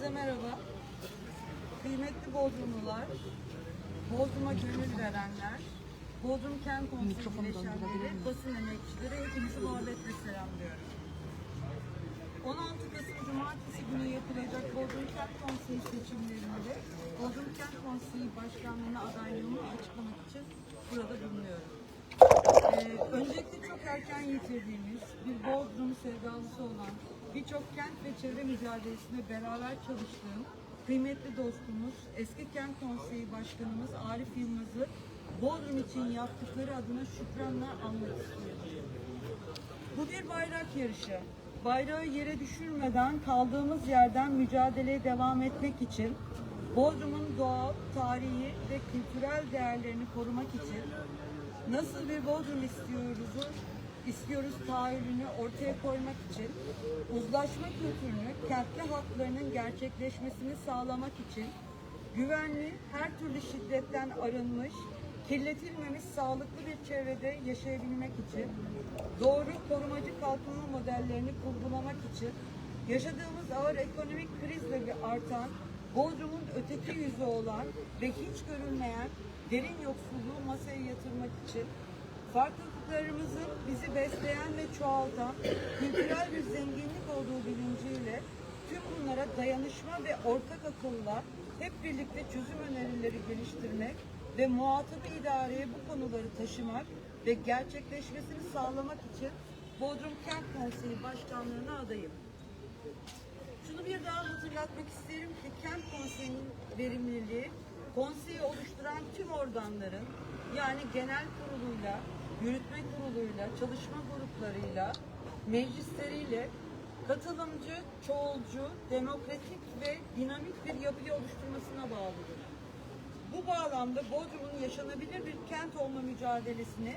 Herkese merhaba. Kıymetli Bodrumlular, Bodrum'a gönül verenler, Bodrum Kent Konseyi bileşenleri, basın emekçileri hepinizi muhabbetle selamlıyorum. 16 Kasım Cumartesi günü yapılacak Bodrum Kent Konseyi seçimlerinde Bodrum Kent Konseyi Başkanlığı'na adaylığımı açıklamak için burada bulunuyorum. Ee, öncelikle çok erken yitirdiğimiz bir Bodrum sevdalısı olan birçok kent ve çevre mücadelesinde beraber çalıştığım kıymetli dostumuz, eski kent konseyi başkanımız Arif Yılmaz'ı Bodrum için yaptıkları adına şükranla anmak istiyorum. Bu bir bayrak yarışı. Bayrağı yere düşürmeden kaldığımız yerden mücadeleye devam etmek için Bodrum'un doğal, tarihi ve kültürel değerlerini korumak için nasıl bir Bodrum istiyoruz, istiyoruz tahayyülünü ortaya koymak için uzlaşma kültürünü, kentli haklarının gerçekleşmesini sağlamak için güvenli, her türlü şiddetten arınmış, kirletilmemiş sağlıklı bir çevrede yaşayabilmek için, doğru korumacı kalkınma modellerini kurgulamak için, yaşadığımız ağır ekonomik krizle bir artan, Bodrum'un öteki yüzü olan ve hiç görülmeyen derin yoksulluğu masaya yatırmak için, farklılıklarımızın besleyen ve çoğaltan kültürel bir zenginlik olduğu bilinciyle tüm bunlara dayanışma ve ortak akılla hep birlikte çözüm önerileri geliştirmek ve muhatabı idareye bu konuları taşımak ve gerçekleşmesini sağlamak için Bodrum Kent Konseyi Başkanlığı'na adayım. Şunu bir daha hatırlatmak isterim ki Kent Konseyi'nin verimliliği, konseyi oluşturan tüm organların yani genel kuruluyla, yürütme kuruluyla, çalışma gruplarıyla, meclisleriyle katılımcı, çoğulcu, demokratik ve dinamik bir yapıyı oluşturmasına bağlıdır. Bu bağlamda Bodrum'un yaşanabilir bir kent olma mücadelesini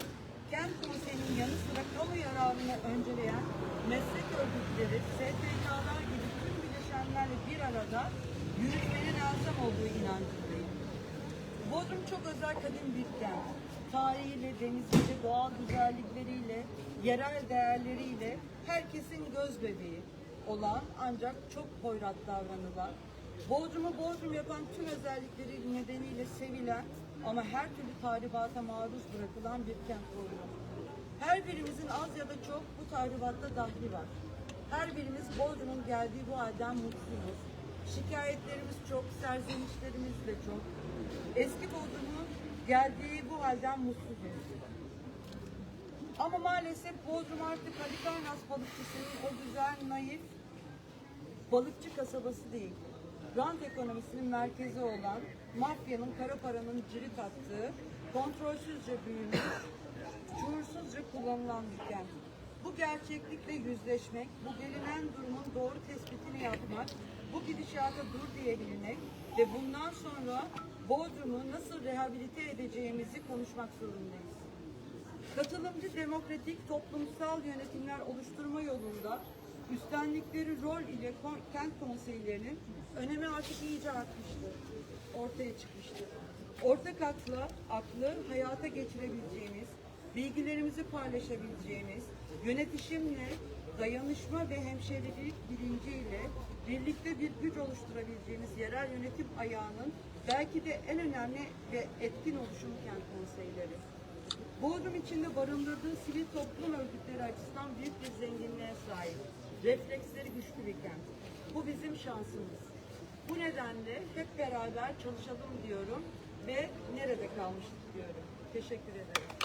kent konseyinin yanı sıra kamu yararını önceleyen meslek örgütleri, STK'lar gibi tüm bileşenlerle bir arada yürütmenin elzem olduğu inancındayım. Bodrum çok özel kadim bir kent. Tarihiyle, deniziyle, doğal güzellikleriyle, yerel değerleriyle herkesin göz bebeği olan ancak çok hoyrat davranılan, Bodrum'u Bodrum yapan tüm özellikleri nedeniyle sevilen ama her türlü tahribata maruz bırakılan bir kent Bodrum. Her birimizin az ya da çok bu tahribatta dahli var. Her birimiz Bodrum'un geldiği bu halden mutsuzuz. Şikayetlerimiz çok, serzenişlerimiz de çok. Eski Bodrum'un geldiği bu halden mutsuzuz. Ama maalesef Bodrum artık Halikarnas balıkçısının o güzel, naif, balıkçı kasabası değil. Rant ekonomisinin merkezi olan, mafyanın kara paranın cirit attığı, kontrolsüzce büyümüş, şuursuzca kullanılan bir kent. Bu gerçeklikle yüzleşmek, bu gelinen durumun doğru tespitini yapmak, bu gidişata dur diyebilmek ve bundan sonra Bodrum'u nasıl rehabilite edeceğimizi konuşmak zorundayız. Katılımcı demokratik toplumsal yönetimler oluşturma yolunda üstlendikleri rol ile kent konseylerinin önemi artık iyice artmıştır, ortaya çıkmıştır. Ortak akla, aklı hayata geçirebileceğimiz, bilgilerimizi paylaşabileceğimiz, yönetişimle, dayanışma ve hemşerilik bilinciyle birlikte bir güç oluşturabileceğimiz yerel yönetim ayağının belki de en önemli ve etkin oluşumu kent konseyleri. Bodrum içinde barındırdığı sivil toplum örgütleri açısından büyük bir zenginliğe sahip. Refleksleri güçlü bir kent. Bu bizim şansımız. Bu nedenle hep beraber çalışalım diyorum ve nerede kalmıştık diyorum. Teşekkür ederim.